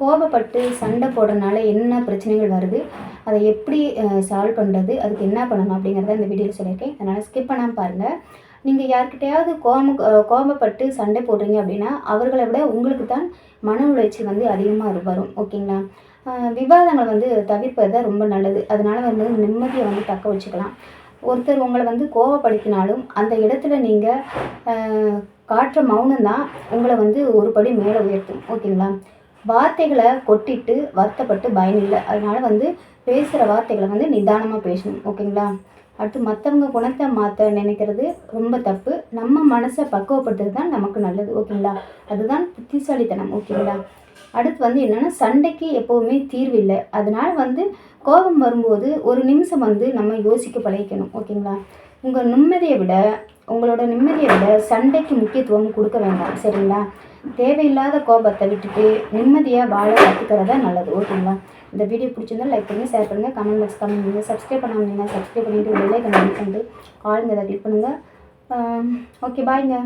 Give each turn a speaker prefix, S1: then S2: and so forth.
S1: கோபப்பட்டு சண்டை போடுறதுனால என்ன பிரச்சனைகள் வருது? அதை எப்படி சால்வ் பண்ணுறது அதுக்கு என்ன பண்ணணும் அப்படிங்கிறத இந்த வீடியோவில் சொல்லியிருக்கேன். அதனால் ஸ்கிப் பண்ணாமல் பாருங்கள் நீங்கள் யார்கிட்டையாவது கோபம் கோபப்பட்டு சண்டை போடுறீங்க அப்படின்னா அவர்களை விட உங்களுக்கு தான் மன உளைச்சல் வந்து அதிகமாக வரும். ஓகேங்களா? விவாதங்களை வந்து தவிர்ப்பது தான் ரொம்ப நல்லது. அதனால் வந்து நிம்மதியை வந்து தக்க வச்சுக்கலாம். ஒருத்தர் உங்களை வந்து கோவப்படுத்தினாலும் அந்த இடத்துல நீங்கள் காட்டுற மௌனம் தான் உங்களை வந்து ஒரு படி மேலே உயர்த்தும். ஓகேங்களா? வார்த்தைகளை கொட்டிட்டு வருத்தப்பட்டு பயன் இல்லை அதனால் வந்து பேசுகிற வார்த்தைகளை வந்து நிதானமாக பேசணும். ஓகேங்களா? அடுத்து மற்றவங்க குணத்தை மாற்ற நினைக்கிறது ரொம்ப தப்பு. நம்ம மனசை பக்குவப்படுத்துறது தான் நமக்கு நல்லது. ஓகேங்களா? அதுதான் புத்திசாலித்தனம். ஓகேங்களா? அடுத்து வந்து என்னென்னா சண்டைக்கு எப்போவுமே தீர்வு இல்லை அதனால் வந்து கோபம் வரும்போது ஒரு நிமிஷம் வந்து நம்ம யோசிக்க பழகிக்கணும். ஓகேங்களா? உங்கள் நிம்மதியை விட உங்களோட நிம்மதியை விட சண்டைக்கு முக்கியத்துவம் கொடுக்க வேண்டாம். சரிங்களா? தேவையில்லாத கோபத்தை விட்டுட்டு நிம்மதியாக வாழ கற்றுக்கிறதா நல்லது. ஓகேங்களா? இந்த வீடியோ பிடிச்சிருந்தா லைக் பண்ணுங்கள் ஷேர் பண்ணுங்கள் கமெண்ட் பாக்ஸ் கமெண்ட் பண்ணுங்கள் சப்ஸ்கிரைப் பண்ணாமல் சப்ஸ்கிரைப் பண்ணிவிட்டு பெல்லைக்கன் கிளிக் பண்ணிட்டு ஆளுங்க அதை கிளிக் பண்ணுங்கள் ஓகே பாய்ங்க